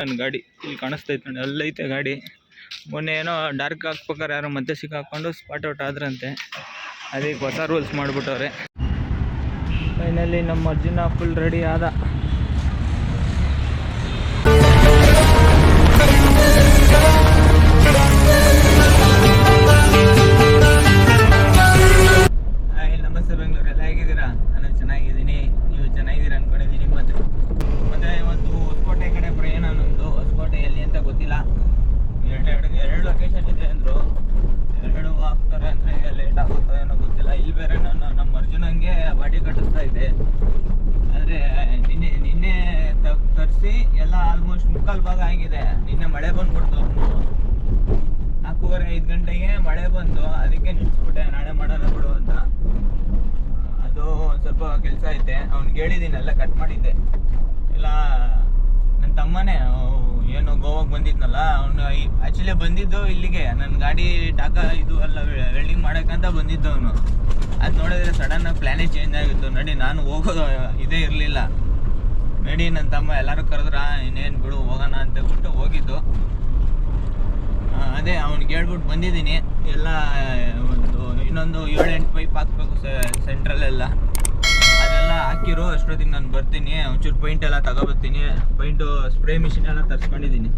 ನನ್ನ ಗಾಡಿ. ಇಲ್ಲಿ ಕಾಣಿಸ್ತಾ ಇತ್ತು ನೋಡಿ, ಅಲ್ಲೈತೆ ಗಾಡಿ. ಮೊನ್ನೆ ಏನೋ ಡಾರ್ಕ್ ಹಾಕ್ಬೇಕಾರೆ ಯಾರೋ ಮತ್ತೆ ಸಿಕ್ಕಾಕೊಂಡು ಸ್ಪಾಟ್ ಔಟ್ ಆದ್ರಂತೆ. ಅದಕ್ಕೆ ಹೊಸ ರೂಲ್ಸ್ ಮಾಡಿಬಿಟ್ಟವ್ರೆ. ಫೈನಲಿ ನಮ್ಮ ಅರ್ಜುನ ಫುಲ್ ರೆಡಿ ಆದ. ನಮಸ್ತೆ ನಾನು ಚೆನ್ನಾಗಿದ್ದೀನಿ. ನೀವು ಚೆನ್ನಾಗಿದ್ದೀರಾ ಅನ್ಕೊಂಡಿದ್ದೀನಿ. ಮತ್ತೆ ಮತ್ತೆ ಇವತ್ತು ಹೊಸಕೋಟೆ ಕಡೆ ಪ್ರಯಾಣ ಹೊಸಕೋಟೆ ಎಲ್ಲಿ ಅಂತ ಗೊತ್ತಿಲ್ಲ. ಎರಡು ಎರಡು ಎರಡು ಲೊಕೇಶನ್ ಇದೆ ಅಂದರು. ಎರಡು ಹಾಕ್ತಾರೆ ಅಂದರೆ ಲೇಟ್ ಆಗುತ್ತೋ ಏನೋ ಗೊತ್ತಿಲ್ಲ. ಇಲ್ಲಿ ಬೇರೆ ನಾನು ನಮ್ಮ ಅರ್ಜುನಂಗೆ ಬಾಡಿ ಕಟ್ಟಿಸ್ತಾ ಇದ್ದೆ. ಆದರೆ ನಿನ್ನೆ ನಿನ್ನೆ ತರಿಸಿ ಎಲ್ಲ ಆಲ್ಮೋಸ್ಟ್ ಮುಕ್ಕಾಲು ಭಾಗ ಆಗಿದೆ. ನಿನ್ನೆ ಮಳೆ ಬಂದ್ಬಿಡ್ತು. ನಾಲ್ಕೂವರೆ ಐದು ಗಂಟೆಗೆ ಮಳೆ ಬಂತು ಅದಕ್ಕೆ ನಿಲ್ಸ್ಬಿಟ್ಟೆ. ನಾಳೆ ಮಾಡೋಣ ಬಿಡು ಅಂತ. ಅದು ಒಂದು ಸ್ವಲ್ಪ ಕೆಲಸ ಐತೆ. ಅವ್ನಿಗೆ ಹೇಳಿದ್ದೀನಿ ಎಲ್ಲ ಕಟ್ ಮಾಡಿದ್ದೆ. ಎಲ್ಲ ನನ್ನ ತಮ್ಮನೇ ಏನು ಗೋವಾಗೆ ಬಂದಿದ್ನಲ್ಲ, ಅವನು ಆ್ಯಕ್ಚುಲಿ ಬಂದಿದ್ದು ಇಲ್ಲಿಗೆ. ನನ್ನ ಗಾಡಿ ಟಾಕ ಇದು ಎಲ್ಲ ವೆಲ್ಡಿಂಗ್ ಮಾಡೋಕ್ಕಂತ ಬಂದಿದ್ದು ಅವನು. ಅದು ನೋಡಿದ್ರೆ ಸಡನ್ನಾಗಿ ಪ್ಲ್ಯಾನೇ ಚೇಂಜ್ ಆಗಿತ್ತು. ನಡಿ, ನಾನು ಹೋಗೋದು, ಇದೇ ಇರಲಿಲ್ಲ. ನಡಿ ನನ್ನ ತಮ್ಮ ಎಲ್ಲರೂ ಕರೆದ್ರ ಇನ್ನೇನು ಬಿಡು, ಹೋಗೋಣ, ಅಂತ ಬಿಟ್ಟು ಹೋಗಿದ್ದು. ಅದೇ, ಅವ್ನಿಗೆ ಹೇಳ್ಬಿಟ್ಟು ಬಂದಿದ್ದೀನಿ. ಎಲ್ಲ, ಒಂದು, ಇನ್ನೊಂದು ಏಳು ಎಂಟು ಪೈಪ್ ಹಾಕ್ಬೇಕು ಸೆಂಟ್ರಲ್ಲೆಲ್ಲ ಅದೆಲ್ಲ ಹಾಕಿರೋ ಅಷ್ಟೊತ್ತಿಗೆ ನಾನು ಬರ್ತೀನಿ, ಒಂಚೂರು ಪೈಂಟ್ ಎಲ್ಲ ತಗೊಬರ್ತೀನಿ. ಪೈಂಟು ಸ್ಪ್ರೇ ಮಿಷಿನ್ ಎಲ್ಲ ತರಿಸ್ಕೊಂಡಿದ್ದೀನಿ.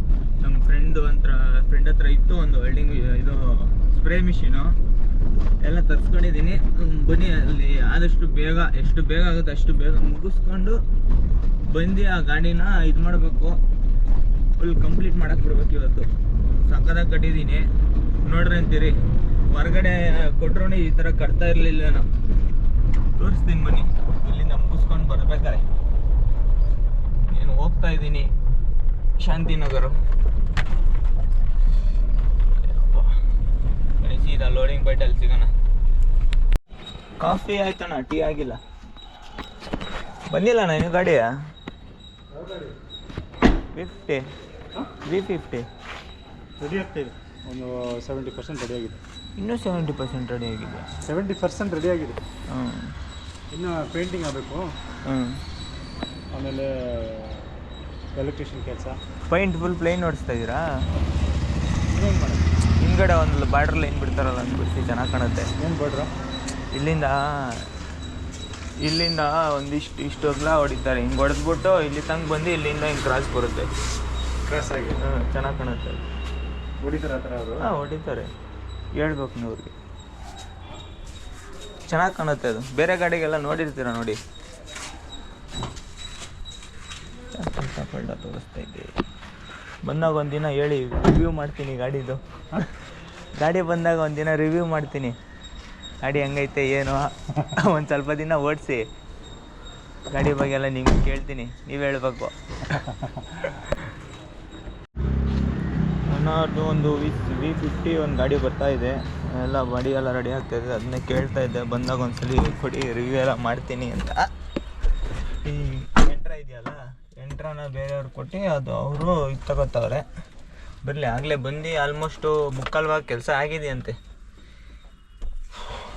ನಮ್ಮ ಫ್ರೆಂಡ್ ಹತ್ರ ಫ್ರೆಂಡ್ ಹತ್ರ ಇತ್ತು ಒಂದು ವೆಲ್ಡಿಂಗ್ ಇದು ಸ್ಪ್ರೇ ಮಿಷಿನು ಎಲ್ಲ ತರಿಸ್ಕೊಂಡಿದ್ದೀನಿ. ಬನ್ನಿ ಅಲ್ಲಿ, ಆದಷ್ಟು ಬೇಗ, ಎಷ್ಟು ಬೇಗ ಆಗುತ್ತೆ ಅಷ್ಟು ಬೇಗ ಮುಗಿಸ್ಕೊಂಡು ಬಂದು ಆ ಗಾಡಿನ ಇದು ಮಾಡಬೇಕು. ಫುಲ್ ಕಂಪ್ಲೀಟ್ ಮಾಡಕ್ಕೆ ಬಿಡ್ಬೇಕು ಇವತ್ತು. ಸಕ್ಕದಾಗ ಕಟ್ಟಿದ್ದೀನಿ. ನೋಡ್ರಿ ಅಂತೀರಿ, ಹೊರಗಡೆ ಕೊಟ್ರೂ ಈ ಥರ ಕಟ್ತಾ ಇರಲಿಲ್ಲ ನಾನು. ತೋರಿಸ್ತೀನಿ ಬನ್ನಿ. ಇಲ್ಲಿಂದ ಮುಗಿಸ್ಕೊಂಡು ಬರ್ಬೇಕಾರೆ. ಏನು ಹೋಗ್ತಾ ಇದ್ದೀನಿ? ಶಾಂತಿನಗರ. ಸೀದಾ ಲೋಡಿಂಗ್ ಬೈಟಲ್ಲಿ ಸಿಗೋಣ. ಕಾಫಿ ಆಯ್ತಣ್ಣ ಟೀ ಆಗಿಲ್ಲ. ಬಂದಿಲ್ಲ ಇನ್ನು ಗಾಡಿಯ? ಫಿಫ್ಟಿ ತ್ರೀ ಫಿಫ್ಟಿ ರೆಡಿ ಆಗ್ತಾಯಿದೆ ಒಂದು ಸೆವೆಂಟಿ ಪರ್ಸೆಂಟ್ ರೆಡಿ ಆಗಿದೆ. ಇನ್ನೂ ಸೆವೆಂಟಿ ಪರ್ಸೆಂಟ್ ರೆಡಿ ಆಗಿದೆ. ಸೆವೆಂಟಿ ಪರ್ಸೆಂಟ್ ರೆಡಿ ಆಗಿದೆ. ಹ್ಞೂ ಇನ್ನು ಪೇಂಟಿಂಗ್ ಆಗಬೇಕು. ಹ್ಞೂ ಆಮೇಲೆ ಎಲೆಕ್ಟ್ರಿಷಿಯನ್ ಕೆಲಸ. ಪೈಂಟ್ ಫುಲ್ ಪ್ಲೇನ್ ಹೊಡಿಸ್ತಾ ಇದ್ದೀರಾ? ಏನು ಮಾಡೋದು? ಹಿಂದ್ಗಡೆ ಒಂದು ಬಾರ್ಡರ್ ಲೈನ್ ಬಿಡ್ತಾರಲ್ಲ ಬಿಡಿಸಿ ಚೆನ್ನಾಗಿ ಕಾಣುತ್ತೆ. ಏನು ಬಾರ್ಡ್ರ ಇಲ್ಲಿಂದ ಇಲ್ಲಿಂದ ಒಂದಿಷ್ಟು ಇಷ್ಟು ಅಗಲ ಹೊಡಿತಾರೆ. ಹಿಂಗೆ ಹೊಡೆದ್ಬಿಟ್ಟು ಇಲ್ಲಿ ತಂಗ್ ಬಂದು ಇಲ್ಲಿಂದ ಹಿಂಗೆ ಕ್ರಾಸ್ ಬರುತ್ತೆ. ಕ್ರಾಸ್ ಆಗಿ? ಹಾಂ ಚೆನ್ನಾಗಿ ಕಾಣುತ್ತೆ. ಹೊಡಿತಾರೆ ಆ ಥರ ಅವರು? ಹಾಂ ಹೊಡಿತಾರೆ. ಹೇಳ್ಬೇಕು ನೀವು ಅವ್ರಿಗೆ ಚೆನ್ನಾಗಿ ಕಾಣುತ್ತೆ ಅದು. ಬೇರೆ ಗಾಡಿಗೆಲ್ಲ ನೋಡಿರ್ತೀರ ನೋಡಿ? ತೋರಿಸ್ತಾ ಇದ್ದೆ ಬಂದಾಗ ಒಂದಿನ ಹೇಳಿ ರಿವ್ಯೂ ಮಾಡ್ತೀನಿ ಗಾಡಿದು. ಗಾಡಿ ಬಂದಾಗ ಒಂದಿನ ರಿವ್ಯೂ ಮಾಡ್ತೀನಿ. ಗಾಡಿ ಹೆಂಗೈತೆ, ಏನು? ಒಂದು ಸ್ವಲ್ಪ ದಿನ ಓಡಿಸಿ. ಗಾಡಿ ಬಗ್ಗೆ ಎಲ್ಲ ನಿಮ್ಗೆ ಕೇಳ್ತೀನಿ. ನೀವು ಹೇಳ್ಬೇಕು. ಅನ್ನೋದು ಒಂದು ವಿ ವಿ ಫಿಫ್ಟಿ ಒಂದು ಗಾಡಿ ಬರ್ತಾ ಇದೆ. ಎಲ್ಲ ಬಾಡಿ ಎಲ್ಲ ರೆಡಿ ಆಗ್ತಾ ಇದೆ ಅದನ್ನೇ ಕೇಳ್ತಾ ಇದ್ದೆ. ಬಂದಾಗ ಒಂದ್ಸಲಿ ಕೊಡಿ ರಿವ್ಯೂ ಎಲ್ಲ ಮಾಡ್ತೀನಿ ಅಂತ. ಈ ಎಂಟ್ರ ಇದೆಯಲ್ಲ ಎಂಟ್ರನ ಬೇರೆಯವ್ರು ಕೊಟ್ಟು ಅದು ಅವರು ಇದು ತಗೋತಾವ್ರೆ. ಬರಲಿ, ಆಗಲೇ ಬಂದು ಆಲ್ಮೋಸ್ಟು ಮುಕ್ಕಾಲ್ವಾಗ ಕೆಲಸ ಆಗಿದೆಯಂತೆ.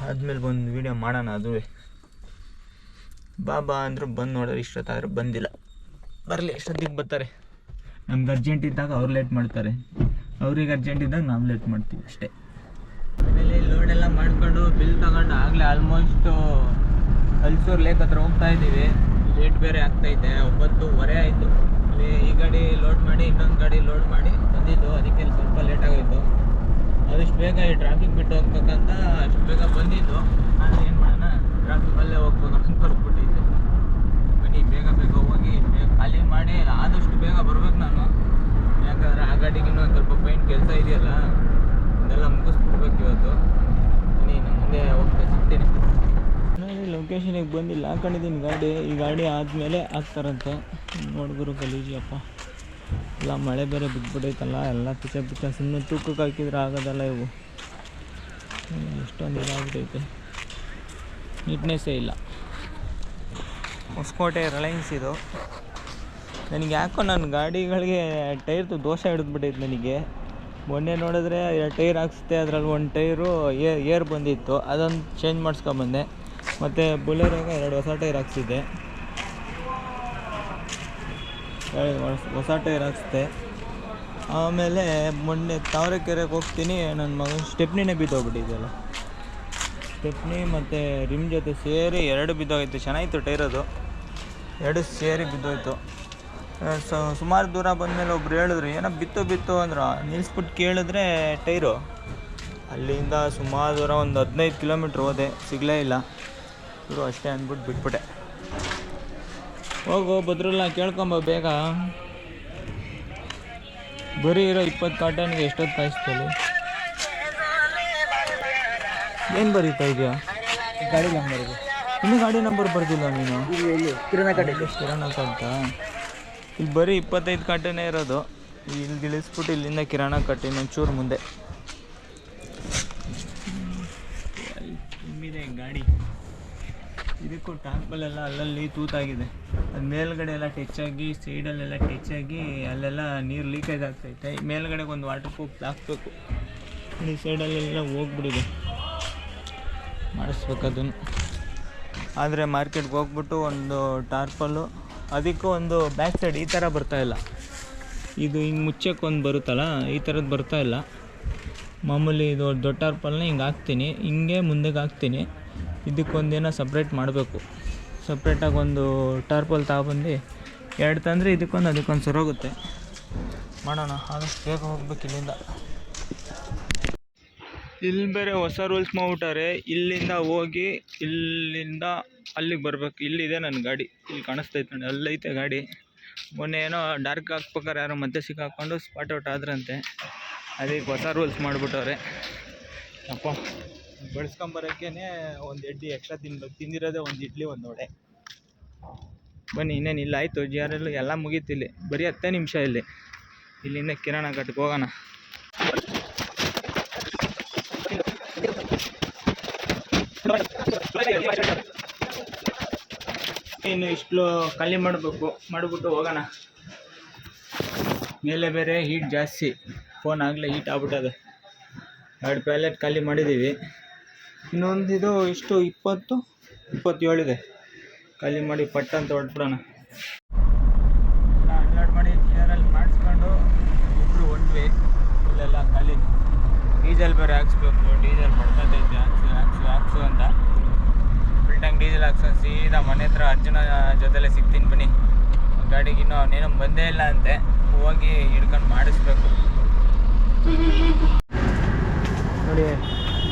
ಆದ್ಮೇಲೆ ಬಂದು ವೀಡಿಯೋ ಮಾಡೋಣ ಅದು ಬಾ ಬಾ ಅಂದರು ಬಂದು ನೋಡೋರು ಇಷ್ಟೊತ್ತಾದ್ರೆ ಬಂದಿಲ್ಲ. ಬರಲಿ ಎಷ್ಟೊತ್ತಿಗೆ ಬರ್ತಾರೆ. ನಮ್ಗೆ ಅರ್ಜೆಂಟ್ ಇದ್ದಾಗ ಅವ್ರು ಲೇಟ್ ಮಾಡ್ತಾರೆ. ಅವ್ರಿಗೆ ಅರ್ಜೆಂಟ್ ಇದ್ದಾಗ ನಾವು ಲೇಟ್ ಮಾಡ್ತೀವಿ ಅಷ್ಟೇ. ಆಮೇಲೆ ಲೋಡ್ ಎಲ್ಲ ಮಾಡ್ಕೊಂಡು ಬಿಲ್ ತಗೊಂಡು ಆಗಲೇ ಆಲ್ಮೋಸ್ಟ್ ಹಲ್ಸೂರು ಲೇಕ್ ಹತ್ರ ಹೋಗ್ತಾ ಇದ್ದೀವಿ. ಲೇಟ್ ಬೇರೆ ಆಗ್ತೈತೆ ಒಂಬತ್ತುವರೆ ಆಯಿತು. ಇಲ್ಲಿ ಈ ಗಾಡಿ ಲೋಡ್ ಮಾಡಿ, ಇನ್ನೊಂದು ಗಾಡಿ ಲೋಡ್ ಮಾಡಿ ಬಂದಿದ್ದು. ಅದಕ್ಕೆ ಸ್ವಲ್ಪ ಲೇಟ್ ಆಗೋಯ್ತು. ಆದಷ್ಟು ಬೇಗ ಈ ಟ್ರಾಫಿಕ್ ಬಿಟ್ಟು ಹೋಗ್ಬೇಕಂತ ಅಷ್ಟು ಬೇಗ ಬಂದಿದ್ದು. ಆದರೆ ಏನು ಮಾಡೋಣ? ಟ್ರಾಫಿಕಲ್ಲೇ ಹೋಗ್ಬೇಕು ಅಂತ ಬಟ್ ಬನ್ನಿ, ಬೇಗ ಬೇಗ ಹೋಗಿ, ಬೇಗ ಖಾಲಿ ಮಾಡಿ ಆದಷ್ಟು ಬೇಗ ಬರ್ಬೇಕು ನಾನು. ಯಾಕಂದ್ರೆ ಆ ಗಾಡಿಗೆ ಇನ್ನೊಂದು ಸ್ವಲ್ಪ ಪೈಂಟ್ ಕೆಲಸ ಇದೆಯಲ್ಲ. ಅದೆಲ್ಲ ಮುಗಿಸ್ಬಿಡ್ಬೇಕು ಇವತ್ತು. ಬನ್ನಿ, ನಾನು ಮುಂದೆ ಹೋಗ್ತಾ ಸಿಗ್ತೀನಿ ಲೊಕೇಶನಿಗೆ ಬಂದಿಲ್ಲ ಹಾಕೊಂಡಿದ್ದೀನಿ ಗಾಡಿ, ಈ ಗಾಡಿ ಆದಮೇಲೆ ಹಾಕ್ತಾರಂತೆ ನೋಡಿದ್ರು ಗಲೀಜಿಯಪ್ಪ ಎಲ್ಲ ಮಳೆ ಬೇರೆ ಬಿದ್ದುಬಿಟ್ಟೈತಲ್ಲ ಎಲ್ಲ ಪಿಚ ಪಿಚ ಸುಮ್ಮನೆ ತೂಕಕ್ಕೆ ಹಾಕಿದ್ರೆ ಆಗೋದಲ್ಲ ಇವು. ಎಷ್ಟೊಂದು ಇದಾಗ್ಬಿಟ್ಟೈತೆ. ನೀಟ್ನೆಸ್ಸೇ ಇಲ್ಲ. ಹೊಸಕೋಟೆ ರಿಲಯನ್ಸ್ ಇದು. ನನಗೆ ಯಾಕೋ ನನ್ನ ಗಾಡಿಗಳಿಗೆ ಟೈರ್ದು ದೋಷ ಹಿಡಿದ್ಬಿಟ್ಟೈತೆ ನನಗೆ. ಮೊನ್ನೆ ನೋಡಿದ್ರೆ ಎರಡು ಟೈರ್ ಹಾಕ್ಸಿದೆ ಅದರಲ್ಲಿ ಒಂದು ಟೈರು ಏರ್ ಏರ್ ಬಂದಿತ್ತು, ಅದೊಂದು ಚೇಂಜ್ ಮಾಡಿಸ್ಕೊಂಬಂದೆ. ಮತ್ತು ಬುಲೆರೋಗೆ ಎರಡು ಹೊಸ ಟೈರ್ ಹಾಕ್ಸಿದ್ದೆ. ಹೊಸ- ಟೈರ್ ಹಾಕ್ಸ್ದೆ ಆಮೇಲೆ ಮೊನ್ನೆ ತಾವರೆಕೆರೆಗೆ ಹೋಗ್ತೀನಿ, ನನ್ನ ಮಗ ಸ್ಟೆಪ್ನಿನೇ ಬಿದ್ದೋಗ್ಬಿಟ್ಟಿದ್ದಲ್ಲ ಸ್ಟೆಪ್ನಿ ಮತ್ತು ರಿಮ್ ಜೊತೆ ಸೇರಿ ಎರಡು ಬಿದ್ದೋಗಿತ್ತು, ಚೆನ್ನಾಗಿತ್ತು ಟೈರ್ ಅದು. ಎರಡು ಸೇರಿ ಬಿದ್ದೋಯ್ತು. ಸ ಸುಮಾರು ದೂರ ಬಂದಮೇಲೆ ಒಬ್ರು ಹೇಳಿದ್ರು ಏನೋ ಬಿತ್ತು ಬಿತ್ತು ಅಂದ್ರೆ. ನಿಲ್ಲಿಸ್ಬಿಟ್ಟು ಕೇಳಿದ್ರೆ ಟೈರು. ಅಲ್ಲಿಂದ ಸುಮಾರು ದೂರ ಒಂದು ಹದಿನೈದು ಕಿಲೋಮೀಟ್ರ್ ಹೋದೆ ಸಿಗಲೇ ಇಲ್ಲ. ಇವರು ಅಷ್ಟೇ ಅಂದ್ಬಿಟ್ಟು ಬಿಟ್ಬಿಟ್ಟೆ. ಹೋಗು ಬದ್ರಲ್ಲ ಕೇಳ್ಕೊಂಬ ಬೇಗ. ಬರೀ ಇರೋ ಇಪ್ಪತ್ತು ಕಾಟನ್ಗೆ ಎಷ್ಟೊತ್ತು ಕಾಯಿಸ್ತಲ್ಲಿ ಏನು ಬರೀತಾ ಇದೆಯಾ? ಗಾಡಿ ನಂಬರ್ ಇನ್ನೂ ಗಾಡಿ ನಂಬರ್ ಬರ್ದಿಲ್ಲ ನೀನು? ಇಲ್ಲಿ ಕಿರಣ ಕಡೆ ಕಿರಣ ಕಟ್ಟ ಇಲ್ಲಿ ಬರೀ ಇಪ್ಪತ್ತೈದು ಕಟ್ಟೆನೇ ಇರೋದು. ಇಲ್ಲಿ ಇಳಿಸ್ಬಿಟ್ಟು ಇಲ್ಲಿಂದ ಕಿರಾಣ ಕಟ್ಟಿ ಒಂಚೂರು ಮುಂದೆ. ತುಂಬಿದೆ ಗಾಡಿ. ಇದಕ್ಕೂ ಟ್ಯಾಂಪಲ್ಲೆಲ್ಲ ಅಲ್ಲಲ್ಲಿ ತೂತಾಗಿದೆ. ಅದು ಮೇಲ್ಗಡೆ ಎಲ್ಲ ಟಚ್ ಆಗಿ ಸೈಡಲ್ಲೆಲ್ಲ ಟಚ್ ಆಗಿ, ಅಲ್ಲೆಲ್ಲ ನೀರು ಲೀಕೇಜ್ ಆಗ್ತೈತೆ. ಮೇಲ್ಗಡೆಗೆ ಒಂದು ವಾಟರ್ ಪ್ರೂಫ್ ಹಾಕ್ಬೇಕು ಈ ಸೈಡಲ್ಲೆಲ್ಲ ಹೋಗ್ಬಿಡಿದೆ. ಮಾಡಿಸ್ಬೇಕು ಅದನ್ನು. ಆದರೆ ಮಾರ್ಕೆಟ್ಗೆ ಹೋಗ್ಬಿಟ್ಟು ಒಂದು ಟಾರ್ಪಲ್ಲು ಅದಕ್ಕೂ ಒಂದು ಬ್ಯಾಕ್ ಸೈಡ್ ಈ ಥರ ಇಲ್ಲ. ಇದು ಹಿಂಗೆ ಮುಚ್ಚಕ್ಕೆ ಒಂದು ಬರುತ್ತಲ್ಲ, ಈ ಥರದ್ದು ಇಲ್ಲ. ಮಾಮೂಲಿ ಇದು ದೊಡ್ಡ ಟಾರ್ಪಲ್ನ ಹಿಂಗೆ ಹಾಕ್ತೀನಿ, ಹಿಂಗೆ ಮುಂದಕ್ಕೆ ಹಾಕ್ತೀನಿ. ಇದಕ್ಕೊಂದೇನೋ ಸಪ್ರೇಟ್ ಮಾಡಬೇಕು. ಸಪ್ರೇಟಾಗಿ ಒಂದು ಟಾರ್ಪಲ್ ತಗೊಬಂದು ಎರಡು ತಂದರೆ ಇದಕ್ಕೊಂದು ಅದಕ್ಕೊಂದು ಸರೋಗುತ್ತೆ. ಮಾಡೋಣ, ಆದಷ್ಟು ಬೇಗ ಹೋಗ್ಬೇಕು ಇಲ್ಲಿಂದ. ಇಲ್ಲಿ ಬೇರೆ ಹೊಸ ರೂಲ್ಸ್ ಮಾಡ್ಬಿಟ್ಟಾರೆ. ಇಲ್ಲಿಂದ ಹೋಗಿ ಇಲ್ಲಿಂದ ಅಲ್ಲಿಗೆ ಬರ್ಬೇಕು. ಇಲ್ಲಿದೆ ನನ್ನ ಗಾಡಿ. ಇಲ್ಲಿ ಕಾಣಿಸ್ತೈತೆ ನೋಡಿ ಅಲ್ಲೈತೆ ಗಾಡಿ. ಮೊನ್ನೆ ಏನೋ ಡಾರ್ಕ್ ಹಾಕ್ಬೇಕಾರೆ ಯಾರೋ ಮತ್ತೆ ಸಿಕ್ಕಾಕೊಂಡು ಸ್ಪಾಟ್ ಔಟ್ ಆದ್ರಂತೆ. ಅದಕ್ಕೆ ಹೊಸ ರೂಲ್ಸ್ ಮಾಡಿಬಿಟ್ಟವ್ರೆ. ಅಪ್ಪ ಬೆಳೆಸ್ಕೊಂಬರೋಕ್ಕೇ ಒಂದು ಇಡ್ಲಿ ಎಕ್ಸ್ಟ್ರಾ ತಿನ್ಬೇಕು ತಿಂದಿರೋದೇ ಒಂದು ಇಡ್ಲಿ ಒಂದು ವಡೆ. ಬನ್ನಿ ಇನ್ನೇನು ಇಲ್ಲ ಆಯಿತು. ಜಿ ಆರ್ ಎಲ್ ಎಲ್ಲ ಮುಗೀತಿಲ್ಲಿ ಬರೀ ಹತ್ತೇ ನಿಮಿಷ ಇಲ್ಲಿ. ಇಲ್ಲಿಂದ ಕಿರಾಣ ಕಟ್ಟಿಗೆ ಹೋಗೋಣ. ಇನ್ನು ಇಷ್ಟು ಖಾಲಿ ಮಾಡಬೇಕು, ಮಾಡಿಬಿಟ್ಟು ಹೋಗೋಣ. ಮೇಲೆ ಬೇರೆ ಹೀಟ್ ಜಾಸ್ತಿ. ಫೋನ್ ಆಗಲೇ ಹೀಟ್ ಆಗ್ಬಿಟ್ಟದೆ. ಎರಡು ಪ್ಯಾಲೆಟ್ ಖಾಲಿ ಮಾಡಿದ್ದೀವಿ. ಇನ್ನೊಂದು ಇದು ಇಷ್ಟು ಇಪ್ಪತ್ತು ಇಪ್ಪತ್ತೇಳಿದೆ ಖಾಲಿ ಮಾಡಿ ಪಟ್ಟ ಅಂತ ಹೊರಟ್ಬಿಡೋಣ ಅನ್ಲೋಡ್ ಮಾಡಿ ಕ್ಲಿಯರಲ್ಲಿ ಮಾಡಿಸ್ಕೊಂಡು ಇಬ್ಬರು ಹೊಂಟ್ವಿ. ಇಲ್ಲೆಲ್ಲ ಖಾಲಿ. ಡೀಸೆಲ್ ಬೇರೆ ಹಾಕ್ಸ್ಬೇಕು, ಡೀಸೆಲ್ ಬಡ್ಕತೈತೆ ಹಾಕ್ಸು ಹಾಕ್ಸು ಹಾಕ್ಸು ಅಂತ. ಟ್ಯಾಂಕ್ ಡೀಸೆಲ್ ಹಾಕ್ಸ್ಕೊಂಡು ಸೀದಾ ಮನೆ ಹತ್ರ ಅರ್ಜುನ ಜೊತೆಲೆ ಸಿಗ್ತೀನಿ ಬನ್ನಿ. ಗಾಡಿಗೆ ಇನ್ನೂ ಅವನೇನು ಬಂದೇ ಇಲ್ಲ ಅಂತೆ. ಹೋಗಿ ಹಿಡ್ಕೊಂಡು ಮಾಡಿಸ್ಬೇಕು. ನೋಡಿ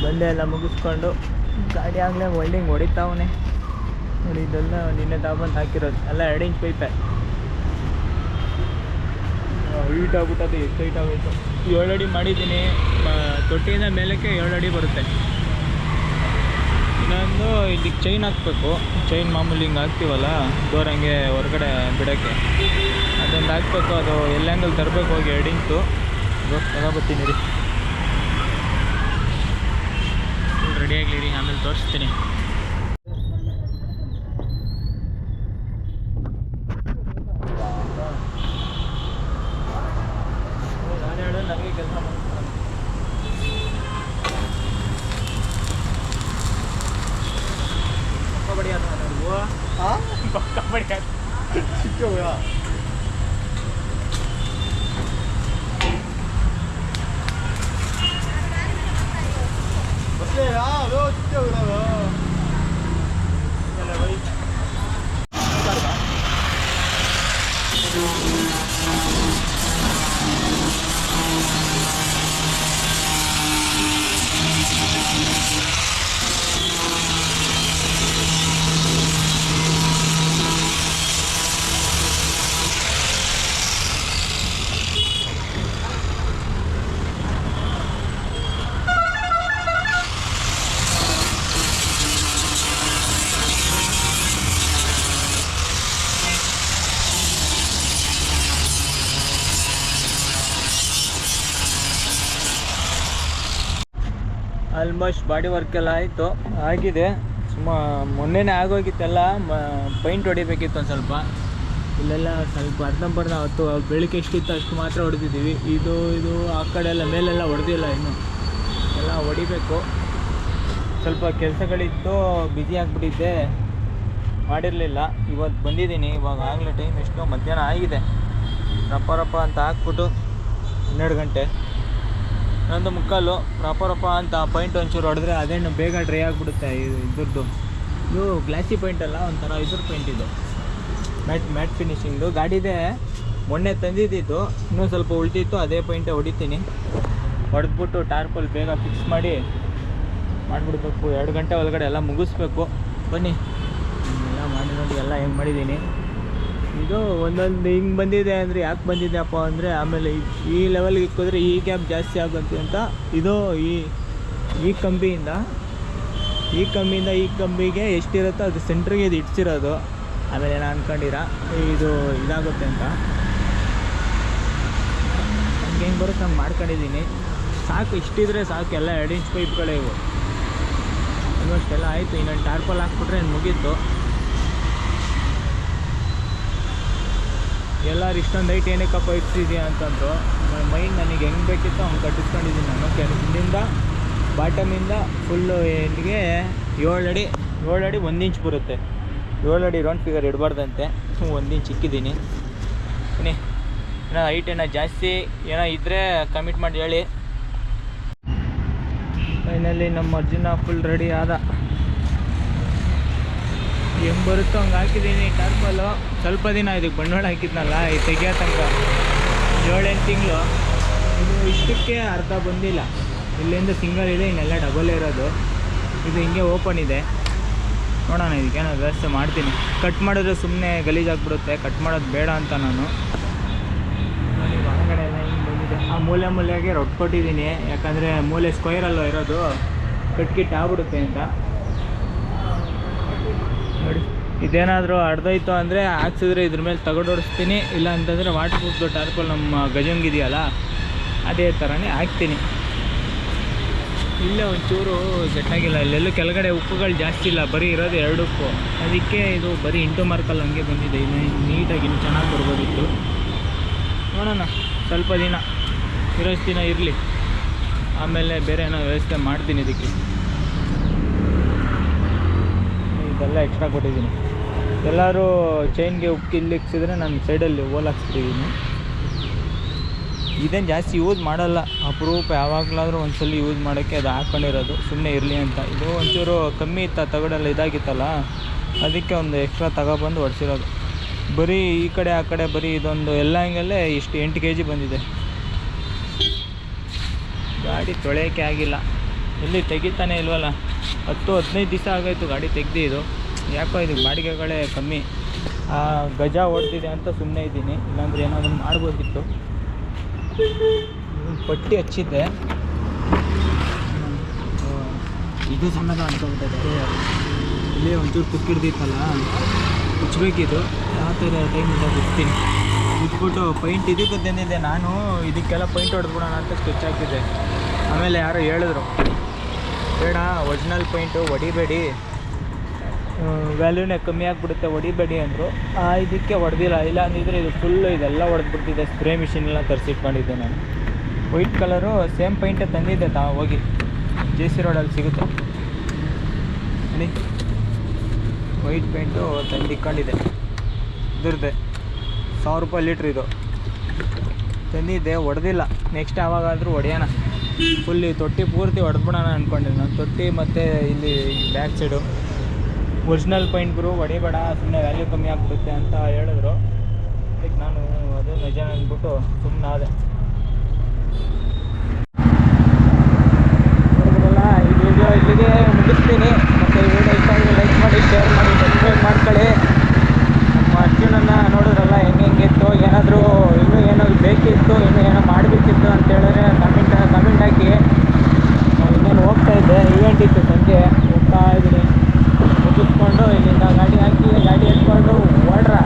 ಬಂದೆ ಎಲ್ಲ ಮುಗಿಸ್ಕೊಂಡು ಗಾಡಿ ಆಗಲೇ ವೆಲ್ಡಿಂಗ್ ಹೊಡಿತಾವನೆ ನೋಡಿ, ಇದೆಲ್ಲ ನಿನ್ನೆ ತಾಬಂದು ಹಾಕಿರೋದು. ಎಲ್ಲ ಎರಡು ಇಂಚ್ ಪೈಪೆ ಹೀಟ್ ಆಗ್ಬಿಟ್ಟದು, ಎಷ್ಟು ಹೀಟ್ ಆಗೋಯ್ತು ಏಳು ಅಡಿ ಮಾಡಿದ್ದೀನಿ. ತೊಟ್ಟಿಯಿಂದ ಮೇಲಕ್ಕೆ ಏಳು ಅಡಿ ಬರುತ್ತೆ. ಇಲ್ಲಿಗೆ ಚೈನ್ ಹಾಕಬೇಕು. ಚೈನ್ ಮಾಮೂಲಿ ಹಿಂಗೆ ಹಾಕ್ತೀವಲ್ಲ ಡೋರ್ ಹಂಗೆ ಹೊರಗಡೆ ಬಿಡೋಕ್ಕೆ. ಅದೊಂದು ಹಾಕ್ಬೇಕು, ಅದು ಎಲ್ಲ ಆ್ಯಂಗಲ್ ತರಬೇಕು ಹೋಗಿ ಎಡಿಂಗ್ಸು ತಗೊಬತ್ತೀನಿ ರೀ ರೆಡಿಯಾಗಲಿ ರೀ ಆಮೇಲೆ ತೋರಿಸ್ತೀನಿ. 깜빡이야. 진짜 뭐야? 어때? 야, 너 진짜 그러면. ಆಲ್ಮೋಸ್ಟ್ ಬಾಡಿ ವರ್ಕ್ ಎಲ್ಲ ಆಯಿತು. ಆಗಿದೆ. ಸುಮಾ, ಮೊನ್ನೆನೇ ಆಗೋಗಿತ್ತೆಲ್ಲ ಪೈಂಟ್ ಹೊಡಿಬೇಕಿತ್ತು ಒಂದು ಸ್ವಲ್ಪ. ಇಲ್ಲೆಲ್ಲ ಸ್ವಲ್ಪ ಅರ್ಧಂಬರ್ಧ ಹೊತ್ತು ಬೆಳಿಗ್ಗೆ ಎಷ್ಟಿತ್ತು ಅಷ್ಟು ಮಾತ್ರ ಹೊಡೆದಿದ್ದೀವಿ. ಇದು ಇದು ಆ ಕಡೆ ಎಲ್ಲ ಮೇಲೆಲ್ಲ ಹೊಡೆದಿಲ್ಲ ಇನ್ನು. ಎಲ್ಲ ಹೊಡಿಬೇಕು. ಸ್ವಲ್ಪ ಕೆಲಸಗಳಿತ್ತು ಬ್ಯುಸಿ ಆಗಿಬಿಟ್ಟಿದ್ದೆ. ಮಾಡಿರಲಿಲ್ಲ. ಇವತ್ತು ಬಂದಿದ್ದೀನಿ. ಇವಾಗ ಆಗಲೇ ಟೈಮ್ ಎಷ್ಟು ಮಧ್ಯಾಹ್ನ ಆಗಿದೆ. ರಪ್ಪ ರಪ್ಪ ಅಂತ ಹಾಕ್ಬಿಟ್ಟು, ಹನ್ನೆರಡು ಗಂಟೆ. ಹನ್ನೊಂದು ಮುಕ್ಕಾಲು ರಪ್ಪ ರಪ್ಪ ಅಂತ ಪಾಯಿಂಟ್ ಒಂಚೂರು ಹೊಡೆದ್ರೆ ಅದೇನು ಬೇಗ ಡ್ರೈ ಆಗಿಬಿಡುತ್ತೆ ಇದ್ರದ್ದು. ಇದು ಗ್ಲಾಸಿ ಪಾಯಿಂಟ್ ಅಲ್ಲ, ಒಂಥರ ಇದ್ರ ಪಾಯಿಂಟ್ ಇದು. ಮ್ಯಾಟ್ ಮ್ಯಾಟ್ ಫಿನಿಶಿಂಗ್ದು ಗಾಡಿದೆ ಮೊನ್ನೆ ತಂದಿದ್ದಿತ್ತು ಇನ್ನೂ ಸ್ವಲ್ಪ ಉಳ್ತಿತ್ತು ಅದೇ ಪಾಯಿಂಟೇ ಹೊಡಿತೀನಿ. ಹೊಡೆದ್ಬಿಟ್ಟು ಟಾರ್ಪಲ್ ಬೇಗ ಫಿಕ್ಸ್ ಮಾಡಿ ಮಾಡಿಬಿಡ್ಬೇಕು. ಎರಡು ಗಂಟೆ ಒಳಗಡೆ ಎಲ್ಲ ಮುಗಿಸ್ಬೇಕು. ಬನ್ನಿ. ಎಲ್ಲ ಮಾಡಿ ನೋಡಿ, ಎಲ್ಲ ಹೆಂಗೆ ಮಾಡಿದ್ದೀನಿ. ಇದು ಒಂದೊಂದು ಹಿಂಗೆ ಬಂದಿದೆ ಅಂದರೆ ಯಾಕೆ ಬಂದಿದೆಯಪ್ಪ ಅಂದರೆ ಆಮೇಲೆ ಈ- ಲೆವೆಲ್ಗೆ ಇಕ್ಕಿದ್ರೆ ಈ ಗ್ಯಾಪ್ ಜಾಸ್ತಿ ಆಗುತ್ತೆ ಅಂತ ಇದು ಈ ಈ ಕಂಬಿಯಿಂದ. ಈ ಕಂಬಿಯಿಂದ ಈ ಕಂಬಿಗೆ ಎಷ್ಟಿರುತ್ತೋ ಅದು ಸೆಂಟ್ರಿಗೆ ಇದು ಇಡ್ಸಿರೋದು. ಆಮೇಲೆ ನಾನು ಅನ್ಕೊಂಡಿರ? ಇದು ಇದಾಗುತ್ತೆ ಅಂತ. ಹಂಗೆ ಹೆಂಗೆ ಬರುತ್ತೆ, ಹಂಗೆ ಮಾಡ್ಕೊಂಡಿದ್ದೀನಿ ಸಾಕು, ಇಷ್ಟಿದ್ರೆ ಸಾಕು, ಎಲ್ಲ ಎರಡು ಇಂಚ್ ಪೈಪ್ಗಳೇ ಇವು. ಆಲ್ಮೋಸ್ಟ್ ಎಲ್ಲ ಆಯಿತು, ಇನ್ನೊಂದು ಟಾರ್ಪಲ್ ಹಾಕ್ಬಿಟ್ರೆ ಇನ್ನು ಮುಗೀತು. ಎಲ್ಲರೂ ಇಷ್ಟೊಂದು ಹೈಟ್ ಏನಕ್ಕಪ್ಪ ಇಡ್ಸಿದ್ಯಾ ಅಂತಂದ್ರು ಮೈಂಡ್ ನನಗೆ ಹೆಂಗೆ ಬೇಕಿತ್ತು ಹಂಗೆ ಕಟ್ಟಿಸ್ಕೊಂಡಿದ್ದೀನಿ ನಾನು. ಹಿಂದಿಂದ ಬಾಟಮಿಂದ ಫುಲ್ಲು ಎಂಡ್ಗೆ ಏಳು ಅಡಿ ಏಳು ಅಡಿ ಒಂದು ಇಂಚ್ ಬರುತ್ತೆ. ಏಳು ಅಡಿ ರೌಂಡ್ ಫಿಗರ್ ಇಡಬಾರ್ದಂತೆ. ಒಂದು ಇಂಚ್ ಇಕ್ಕಿದ್ದೀನಿ. ಏನೇ ಏನೋ ಹೈಟ್ ಏನೋ ಜಾಸ್ತಿ ಏನೋ ಇದ್ದರೆ ಕಮಿಟ್ ಮಾಡಿ ಹೇಳಿ. ಫೈನಲಿ ನಮ್ಮ ಅರ್ಜುನ ಫುಲ್ ರೆಡಿ ಆದ. ಹೆಂಗೆ ಬರುತ್ತೋ ಹಂಗೆ ಹಾಕಿದ್ದೀನಿ ಟರ್ಮಲ್ಲು ಸ್ವಲ್ಪ ದಿನ ಇದಕ್ಕೆ ಬಂಡವಾಳ ಹಾಕಿದ್ನಲ್ಲ, ಈ ತೆಗಿಯೋ ತನಕ. ಏಳೆಂಟು ತಿಂಗಳು. ಇದು ಇಷ್ಟಕ್ಕೆ ಅರ್ಧ ಬಂದಿಲ್ಲ. ಇಲ್ಲಿಂದ ಸಿಂಗಲ್ ಇದೆ, ಇನ್ನೆಲ್ಲ ಡಬಲ್ ಇರೋದು. ಇದು ಹಿಂಗೆ ಓಪನ್ ಇದೆ. ನೋಡೋಣ, ಇದಕ್ಕೇನೋ ವ್ಯವಸ್ಥೆ ಮಾಡ್ತೀನಿ. ಕಟ್ ಮಾಡಿದ್ರೆ ಸುಮ್ಮನೆ ಗಲೀಜಾಗ್ಬಿಡುತ್ತೆ ಕಟ್ ಮಾಡೋದು ಬೇಡ ಅಂತ ನಾನು. ಹೊರಗಡೆ ಎಲ್ಲ ಹಿಂಗೆ ಬಂದಿದೆ. ಆ ಮೂಲೆ ಮೂಲೆಗೆ ರೊಟ್ಟು ಕೊಟ್ಟಿದ್ದೀನಿ. ಯಾಕಂದರೆ ಮೂಲೆ ಸ್ಕ್ವೈರಲ್ಲೋ ಇರೋದು. ಕಟ್ಕಿಟ್ಟು ಆಗ್ಬಿಡುತ್ತೆ ಅಂತ ನೋಡಿ ಇದೇನಾದರೂ ಅರ್ಧೋಯ್ತು ಅಂದರೆ ಹಾಕ್ಸಿದ್ರೆ ಇದ್ರ ಮೇಲೆ ತಗೊಂಡೋಡಿಸ್ತೀನಿ, ಇಲ್ಲ ಅಂತಂದರೆ ವಾಟರ್ ಪ್ರೂಫ್ದು ಟಾರ್ಪಲ್ ನಮ್ಮ ಗಜಂಗ್ ಇದೆಯಲ್ಲ, ಅದೇ ಥರನೇ ಹಾಕ್ತೀನಿ. ಇಲ್ಲೇ ಒಂಚೂರು ಸೆಟ್ಟಾಗಿಲ್ಲ ಇಲ್ಲೆಲ್ಲೂ ಕೆಳಗಡೆ ಉಪ್ಪುಗಳು ಜಾಸ್ತಿ ಇಲ್ಲ. ಬರೀ ಇರೋದು ಎರಡು ಉಪ್ಪು. ಅದಕ್ಕೆ ಇದು ಬರೀ ಇಂಟು ಮಾರ್ಕಲ್ಲಿ ಹಂಗೆ ಬಂದಿದೆ. ಇನ್ನು ನೀಟಾಗಿ ಇನ್ನು ಚೆನ್ನಾಗಿ ಬರ್ಬೋದಿತ್ತು. ನೋಡೋಣ. ಸ್ವಲ್ಪ ದಿನ. ಇರೋಷ್ಟು ದಿನ ಇರಲಿ. ಆಮೇಲೆ ಬೇರೆ ಏನೋ ವ್ಯವಸ್ಥೆ ಮಾಡ್ತೀನಿ ಇದಕ್ಕೆ. ಇದೆಲ್ಲ ಎಕ್ಸ್ಟ್ರಾ ಕೊಟ್ಟಿದ್ದೀನಿ. ಎಲ್ಲರೂ ಚೈನ್ಗೆ ಉಕ್ಕಿ ಇಲ್ಲಿಕ್ಸಿದ್ರೆ ನಾನು ಸೈಡಲ್ಲಿ ಓಲ್ ಹಾಕ್ಸ್ತಿದ್ದೀನಿ ಇದೇನು ಜಾಸ್ತಿ ಯೂಸ್ ಮಾಡಲ್ಲ. ಅಪರೂಪ ಯಾವಾಗಲಾದರೂ ಒಂದ್ಸಲ ಯೂಸ್ ಮಾಡೋಕ್ಕೆ ಅದು ಹಾಕ್ಕೊಂಡಿರೋದು ಸುಮ್ಮನೆ ಇರಲಿ ಅಂತ. ಇದು ಒಂಚೂರು ಕಮ್ಮಿ ಇತ್ತ ತಗಡೆಲ್ಲ ಇದಾಗಿತ್ತಲ್ಲ, ಅದಕ್ಕೆ ಒಂದು ಎಕ್ಸ್ಟ್ರಾ ತಗೊಬಂದು ಹೊಡ್ಸಿರೋದು ಬರೀ ಈ ಕಡೆ ಆ ಕಡೆ ಬರೀ ಇದೊಂದು ಎಲ್ಲ ಹಿಂಗಲ್ಲೇ ಇಷ್ಟು ಎಂಟು ಕೆ ಜಿ ಬಂದಿದೆ. ಗಾಡಿ ತೊಳೆಯೋಕ್ಕೆ ಆಗಿಲ್ಲ. ಎಲ್ಲಿ ತೆಗಿತಾನೆ ಇಲ್ವಲ್ಲ? ಹತ್ತು ಹದಿನೈದು ದಿವಸ ಆಗೋಯ್ತು ಗಾಡಿ ತೆಗ್ದು ಇದು. ಯಾಕೋ ಇದು ಬಾಡಿಗೆಗಳೇ ಕಮ್ಮಿ. ಗಜ ಹೊಡೆದಿದೆ ಅಂತ ಸುಮ್ಮನೆ ಇದ್ದೀನಿ. ಇಲ್ಲಾಂದ್ರೆ ಏನಾದರೂ ಮಾಡ್ಬೋದಿತ್ತು. ಪಟ್ಟಿ ಹಚ್ಚಿದ್ದೆ. ಇದು ಸಣ್ಣದ ಅನ್ಕೊಂಡ್ಬಿಟ್ಟಿದೆ ಇಲ್ಲಿ ಒಂಚೂರು ಕುಕ್ಕಿಡ್ದಿತ್ತಲ್ಲ? ಮುಚ್ಚಬೇಕಿದು ಯಾವ ಥರ ಟೈಮಿಂದ ಬಿಡ್ತೀನಿ? ಬಿಟ್ಬಿಟ್ಟು ಪೈಂಟ್ ಇದಕ್ಕೆ ತಂದಿದ್ದೆ ನಾನು. ಇದಕ್ಕೆಲ್ಲ ಪೈಂಟ್ ಹೊಡೆದ್ಬಿಡೋಣ ಅಂತ ಸ್ಕೆಚ್ ಹಾಕಿದ್ದೆ. ಆಮೇಲೆ ಯಾರೋ ಹೇಳಿದ್ರು. ಬೇಡ ಒರಿಜಿನಲ್ ಪೈಂಟು ಹೊಡಿಬೇಡಿ. ವ್ಯಾಲ್ಯೂನೇ ಕಮ್ಮಿ ಆಗಿಬಿಡುತ್ತೆ, ಹೊಡಿಬೇಡಿ ಅಂದರು. ಇದಕ್ಕೆ ಹೊಡೆದಿಲ್ಲ. ಇಲ್ಲ ಅಂದಿದ್ರೆ ಇದು ಫುಲ್ಲು ಇದೆಲ್ಲ ಹೊಡೆದ್ಬಿಡ್ತಿದೆ ಸ್ಪ್ರೇ ಮಿಷಿನೆಲ್ಲ ತರಿಸಿಟ್ಕೊಂಡಿದ್ದೆ ನಾನು. ವೈಟ್ ಕಲರು ಸೇಮ್ ಪೈಂಟೇ ತಂದಿದ್ದೆ ತಾ ಹೋಗಿ. ಜೆ ಸಿ ರೋಡಲ್ಲಿ ಸಿಗುತ್ತೆ. ನೋಡಿ. ವೈಟ್ ಪೇಂಟು ತಂದಿಟ್ಕೊಂಡಿದ್ದೆ. ಇದ್ರದ್ದೆ. ಸಾವಿರ ರೂಪಾಯಿ ಲೀಟ್ರ್ ಇದು. ತಂದಿದ್ದೆ, ಹೊಡೆದಿಲ್ಲ. ನೆಕ್ಸ್ಟ್ ಯಾವಾಗಾದರೂ ಹೊಡೆಯೋಣ. ಫುಲ್ ಈ ತೊಟ್ಟಿ ಪೂರ್ತಿ ಹೊಡೆದ್ಬಿಡೋಣ ಅಂದ್ಕೊಂಡೆ ನಾನು. ತೊಟ್ಟಿ ಮತ್ತು ಇಲ್ಲಿ ಬ್ಯಾಕ್ ಸೈಡು ಒರಿಜಿನಲ್ ಪೈಂಟ್ ಗುರು ಹೊಡಿಬೇಡ ಸುಮ್ಮನೆ ವ್ಯಾಲ್ಯೂ ಕಮ್ಮಿ ಆಗ್ಬಿಡುತ್ತೆ ಅಂತ ಹೇಳಿದ್ರು. ಅದಕ್ಕೆ ನಾನು ಅದು ನಿಜ ಅಂದ್ಬಿಟ್ಟು ಸುಮ್ಮನೆ ಆದೆ. ಈ ವಿಡಿಯೋ ಇಲ್ಲಿಗೆ ಮುಗಿಸ್ತೀನಿ. ಮತ್ತು ಈ ಲೈಕ್ ಮಾಡಿ ಶೇರ್ ಮಾಡಿ ಸಬ್ಸ್ಕ್ರೈಬ್ ಮಾಡ್ಕೊಳ್ಳಿ. ನಮ್ಮ ಅರ್ಜುನನ್ನ ನೋಡಿದ್ರಲ್ಲ, ಹೆಂಗೆ ಹೆಂಗಿತ್ತು ಏನಾದರೂ ಇನ್ನೂ ಏನೋ ಬೇಕಿತ್ತು, ಇನ್ನೂ ಏನೋ ಮಾಡಬೇಕಿತ್ತು ಅಂತ ಹೇಳಿದ್ರೆ ಕಮೆಂಟ್ ಕಮೆಂಟ್ ಹಾಕಿ. ನಾನು ಇನ್ನೇನು ಹೋಗ್ತಾ ಇದ್ದೆ ಇವೆಂಟ್ ಇತ್ತು ಸಂಜೆ. ಹೋಗ್ತಾ ಇದ್ದೀನಿ. ಎತ್ಕೊಂಡು ಇಲ್ಲಿಂದ ಗಾಡಿ ಹಾಕಿ ಗಾಡಿ ಎತ್ಕೊಂಡು ಹೊರ್ಡ್ರ.